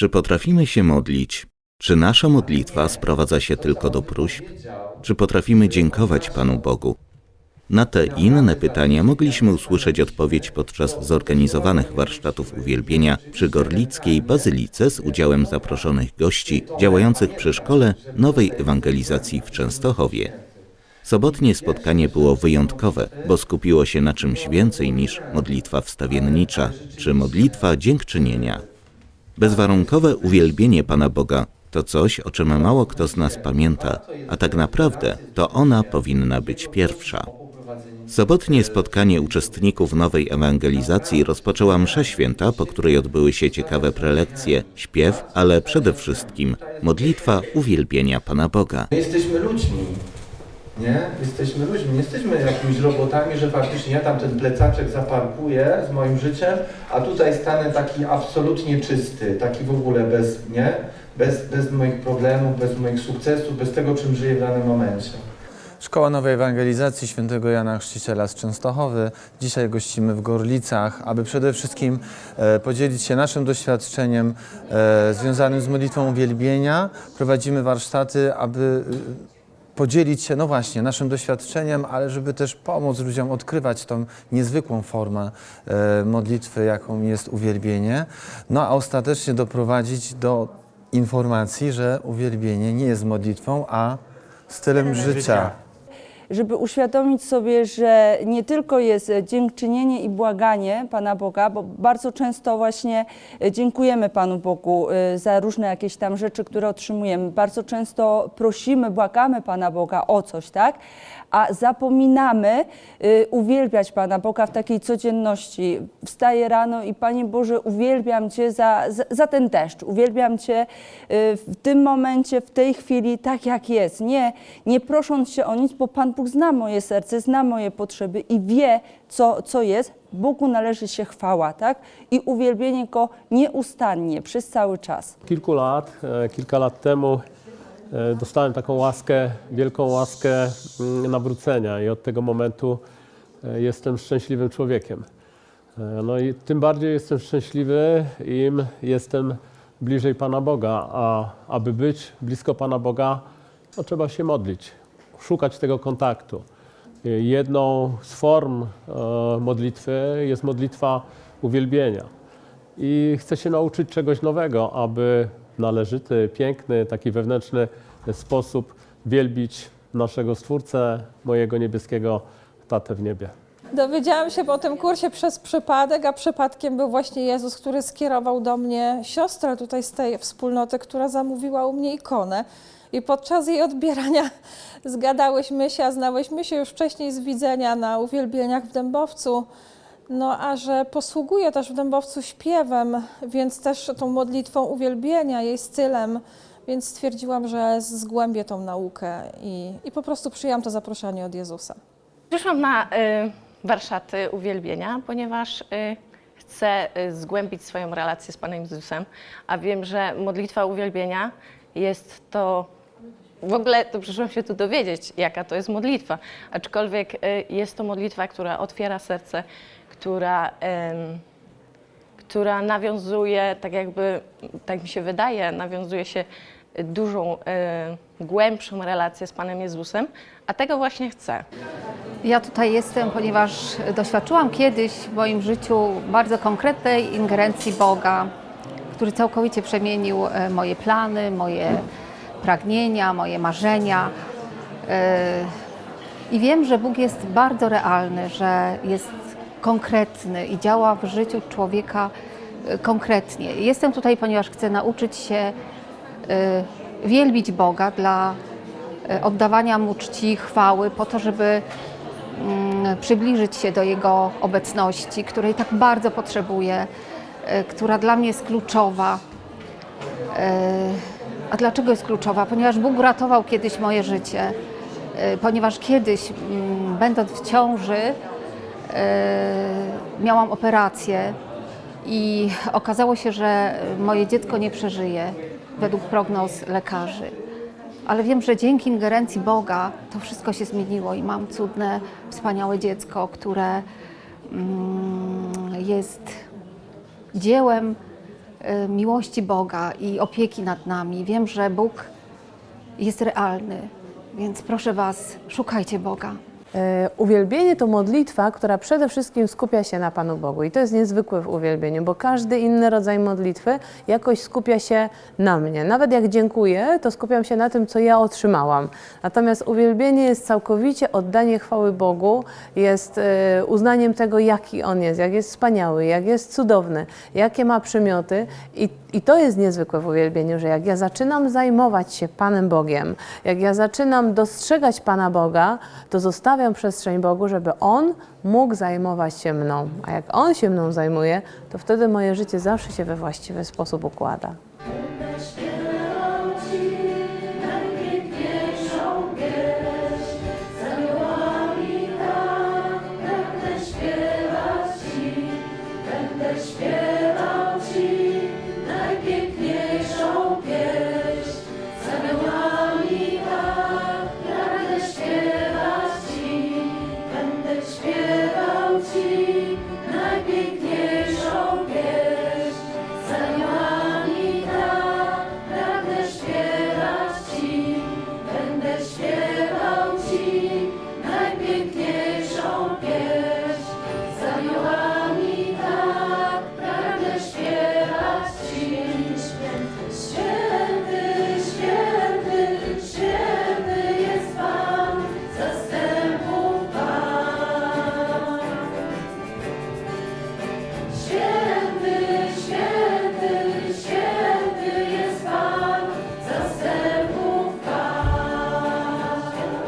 Czy potrafimy się modlić? Czy nasza modlitwa sprowadza się tylko do próśb? Czy potrafimy dziękować Panu Bogu? Na te inne pytania mogliśmy usłyszeć odpowiedź podczas zorganizowanych warsztatów uwielbienia przy Gorlickiej Bazylice z udziałem zaproszonych gości działających przy Szkole Nowej Ewangelizacji w Częstochowie. Sobotnie spotkanie było wyjątkowe, bo skupiło się na czymś więcej niż modlitwa wstawiennicza czy modlitwa dziękczynienia. Bezwarunkowe uwielbienie Pana Boga to coś, o czym mało kto z nas pamięta, a tak naprawdę to ona powinna być pierwsza. Sobotnie spotkanie uczestników nowej ewangelizacji rozpoczęła msza święta, po której odbyły się ciekawe prelekcje, śpiew, ale przede wszystkim modlitwa uwielbienia Pana Boga. My jesteśmy ludźmi, nie? Jesteśmy ludźmi, nie jesteśmy jakimiś robotami, że faktycznie ja tam ten plecaczek zaparkuję z moim życiem, a tutaj stanę taki absolutnie czysty, taki w ogóle bez, nie? Bez, bez moich problemów, bez moich sukcesów, bez tego, czym żyję w danym momencie. Szkoła Nowej Ewangelizacji Świętego Jana Chrzciciela z Częstochowy. Dzisiaj gościmy w Gorlicach, aby przede wszystkim e, podzielić się naszym doświadczeniem e, związanym z modlitwą uwielbienia. Prowadzimy warsztaty, aby podzielić się, no właśnie, naszym doświadczeniem, ale żeby też pomóc ludziom odkrywać tą niezwykłą formę e, modlitwy, jaką jest uwielbienie, no a ostatecznie doprowadzić do informacji, że uwielbienie nie jest modlitwą, a stylem życia. Żeby uświadomić sobie, że nie tylko jest dziękczynienie i błaganie Pana Boga, bo bardzo często właśnie e, dziękujemy Panu Bogu e, za różne jakieś tam rzeczy, które otrzymujemy. Bardzo często prosimy, błagamy Pana Boga o coś, tak? A zapominamy y, uwielbiać Pana Boga w takiej codzienności. Wstaję rano i Panie Boże, uwielbiam Cię za, za, ten deszcz, uwielbiam Cię w tym momencie, w tej chwili, tak jak jest. Nie, nie prosząc się o nic, bo Pan Bóg zna moje serce, zna moje potrzeby i wie, co, co jest. Bogu należy się chwała, tak? I uwielbienie Go nieustannie, przez cały czas. kilku lat, e, kilka lat temu e, dostałem taką łaskę, wielką łaskę mm, nawrócenia i od tego momentu e, jestem szczęśliwym człowiekiem. No i tym bardziej jestem szczęśliwy, im jestem bliżej Pana Boga, a aby być blisko Pana Boga, to trzeba się modlić, szukać tego kontaktu. Jedną z form e, modlitwy jest modlitwa uwielbienia i chcę się nauczyć czegoś nowego, aby w należyty, piękny, taki wewnętrzny sposób wielbić naszego Stwórcę, mojego niebieskiego Tatę w niebie. Dowiedziałam się po tym kursie przez przypadek, a przypadkiem był właśnie Jezus, który skierował do mnie siostrę tutaj z tej wspólnoty, która zamówiła u mnie ikonę. I podczas jej odbierania zgadałyśmy się, a znałyśmy się już wcześniej z widzenia na uwielbieniach w Dębowcu. No a że posługuje też w Dębowcu śpiewem, więc też tą modlitwą uwielbienia, jej stylem, więc stwierdziłam, że zgłębię tą naukę i, i po prostu przyjęłam to zaproszenie od Jezusa. Przyszłam na y, warsztaty uwielbienia, ponieważ y, chcę y, zgłębić swoją relację z Panem Jezusem, a wiem, że modlitwa uwielbienia jest to. W ogóle to przyszłam się tu dowiedzieć, jaka to jest modlitwa. Aczkolwiek y, jest to modlitwa, która otwiera serce, która, która nawiązuje, tak jakby, tak mi się wydaje, nawiązuje się dużą, y, głębszą relację z Panem Jezusem, a tego właśnie chcę. Ja tutaj jestem, ponieważ doświadczyłam kiedyś w moim życiu bardzo konkretnej ingerencji Boga, który całkowicie przemienił e, moje plany, moje pragnienia, moje marzenia. E, I wiem, że Bóg jest bardzo realny, że jest konkretny i działa w życiu człowieka e, konkretnie. Jestem tutaj, ponieważ chcę nauczyć się e, wielbić Boga dla e, oddawania Mu czci, chwały, po to, żeby mm, przybliżyć się do Jego obecności, której tak bardzo potrzebuję, e, która dla mnie jest kluczowa. A dlaczego jest kluczowa? Ponieważ Bóg uratował kiedyś moje życie, ponieważ kiedyś, mm, będąc w ciąży, miałam operację i okazało się, że moje dziecko nie przeżyje według prognoz lekarzy. Ale wiem, że dzięki ingerencji Boga to wszystko się zmieniło i mam cudne, wspaniałe dziecko, które mm, jest dziełem e, miłości Boga i opieki nad nami. Wiem, że Bóg jest realny, więc proszę Was, szukajcie Boga. E, Uwielbienie to modlitwa, która przede wszystkim skupia się na Panu Bogu. I to jest niezwykłe w uwielbieniu, bo każdy inny rodzaj modlitwy jakoś skupia się na mnie. Nawet jak dziękuję, to skupiam się na tym, co ja otrzymałam. Natomiast uwielbienie jest całkowicie oddanie chwały Bogu, jest e, uznaniem tego, jaki On jest, jak jest wspaniały, jak jest cudowny, jakie ma przymioty. I, I to jest niezwykłe w uwielbieniu, że jak ja zaczynam zajmować się Panem Bogiem, jak ja zaczynam dostrzegać Pana Boga, to zostawiam przestrzeń Bogu, żeby On mógł zajmować się mną. A jak On się mną zajmuje, to wtedy moje życie zawsze się we właściwy sposób układa.